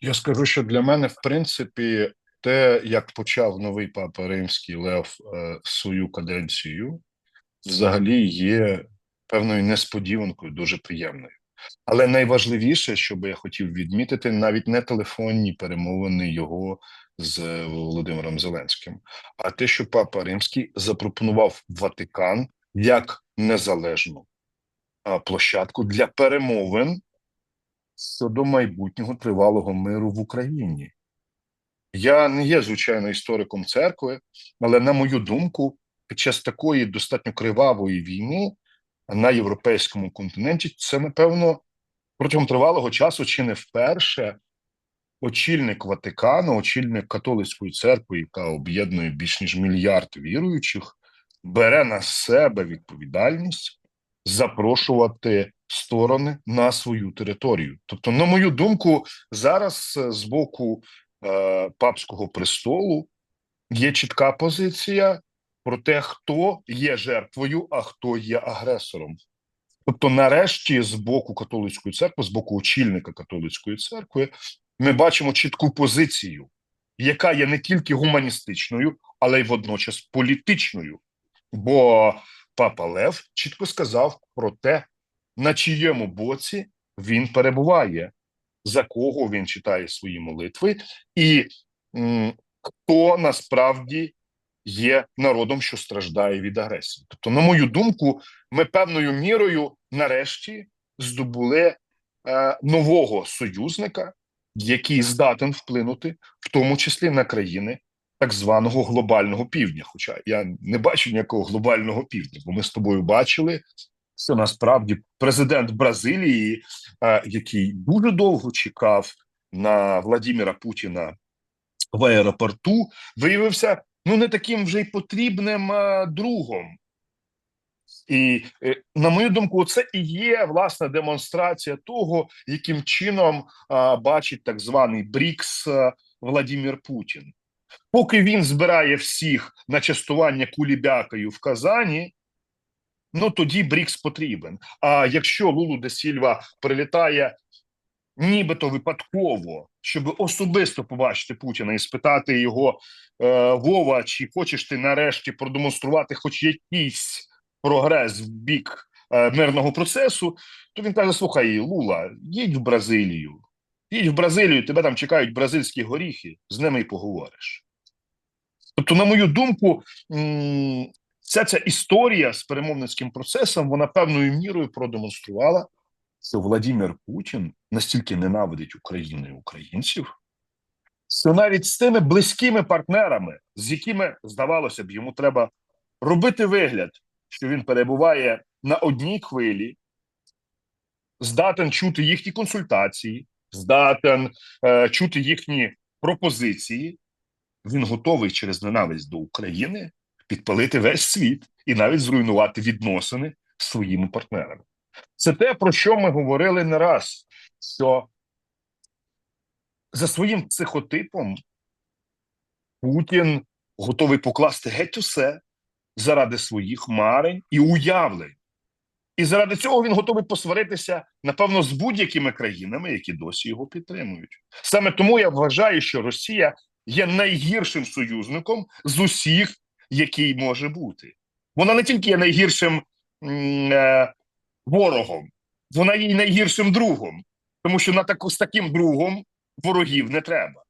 Я скажу, що для мене, в принципі, те, як почав новий папа римський Лев е, свою каденцію, взагалі є певною несподіванкою, дуже приємною. Але найважливіше, що би я хотів відмітити, навіть не телефонні перемовини його з е, Володимиром Зеленським, а те, що папа Римський запропонував Ватикан як незалежну площадку для перемовин щодо майбутнього тривалого миру в Україні. Я не є, звичайно, істориком церкви, але, на мою думку, під час такої достатньо кривавої війни на європейському континенті це, напевно, протягом тривалого часу чи не вперше очільник Ватикану, очільник католицької церкви, яка об'єднує більш ніж мільярд віруючих, бере на себе відповідальність запрошувати сторони на свою територію. Тобто, на мою думку, зараз е, з боку е, папського престолу є чітка позиція про те, хто є жертвою, а хто є агресором. Тобто, нарешті, з боку католицької церкви, з боку очільника католицької церкви, ми бачимо чітку позицію, яка є не тільки гуманістичною, але й водночас політичною. Бо папа Лев чітко сказав про те, на чиєму боці він перебуває, за кого він читає свої молитви, і м, хто насправді є народом, що страждає від агресії. Тобто, на мою думку, ми певною мірою нарешті здобули е, нового союзника, який здатен вплинути, в тому числі на країни так званого глобального півдня. Хоча я не бачу ніякого глобального півдня, бо ми з тобою бачили, що насправді президент Бразилії, е, який дуже довго чекав на Владіміра Путіна в аеропорту, виявився ну не таким вже й потрібним е, другом. І е, на мою думку, це і є власне демонстрація того, яким чином а, бачить так званий БРІКС а, Владимир Путін. Поки він збирає всіх на частування кулібякою в Казані, ну тоді БРІКС потрібен. А якщо Лулу де Сільва прилітає нібито випадково, щоб особисто побачити Путіна і спитати його е, Вова, чи хочеш ти нарешті продемонструвати хоч якийсь прогрес в бік е, мирного процесу, то він каже: Слухай, Лула, їдь в Бразилію, їдь в Бразилію, тебе там чекають бразильські горіхи, з ними й поговориш. Тобто, на мою думку, вся ця історія з перемовницьким процесом вона певною мірою продемонструвала, що Владимир Путін настільки ненавидить Україну і українців, що навіть з тими близькими партнерами, з якими здавалося б, йому треба робити вигляд, що він перебуває на одній хвилі, здатен чути їхні консультації, здатен е, чути їхні пропозиції. Він готовий через ненависть до України підпалити весь світ і навіть зруйнувати відносини з своїми партнерами. Це те, про що ми говорили не раз, що за своїм психотипом Путін готовий покласти геть усе заради своїх марень і уявлень. І заради цього він готовий посваритися, напевно, з будь-якими країнами, які досі його підтримують. Саме тому я вважаю, що Росія є найгіршим союзником з усіх, який може бути. Вона не тільки є найгіршим е, ворогом, вона є й найгіршим другом, тому що на таку з таким другом ворогів не треба.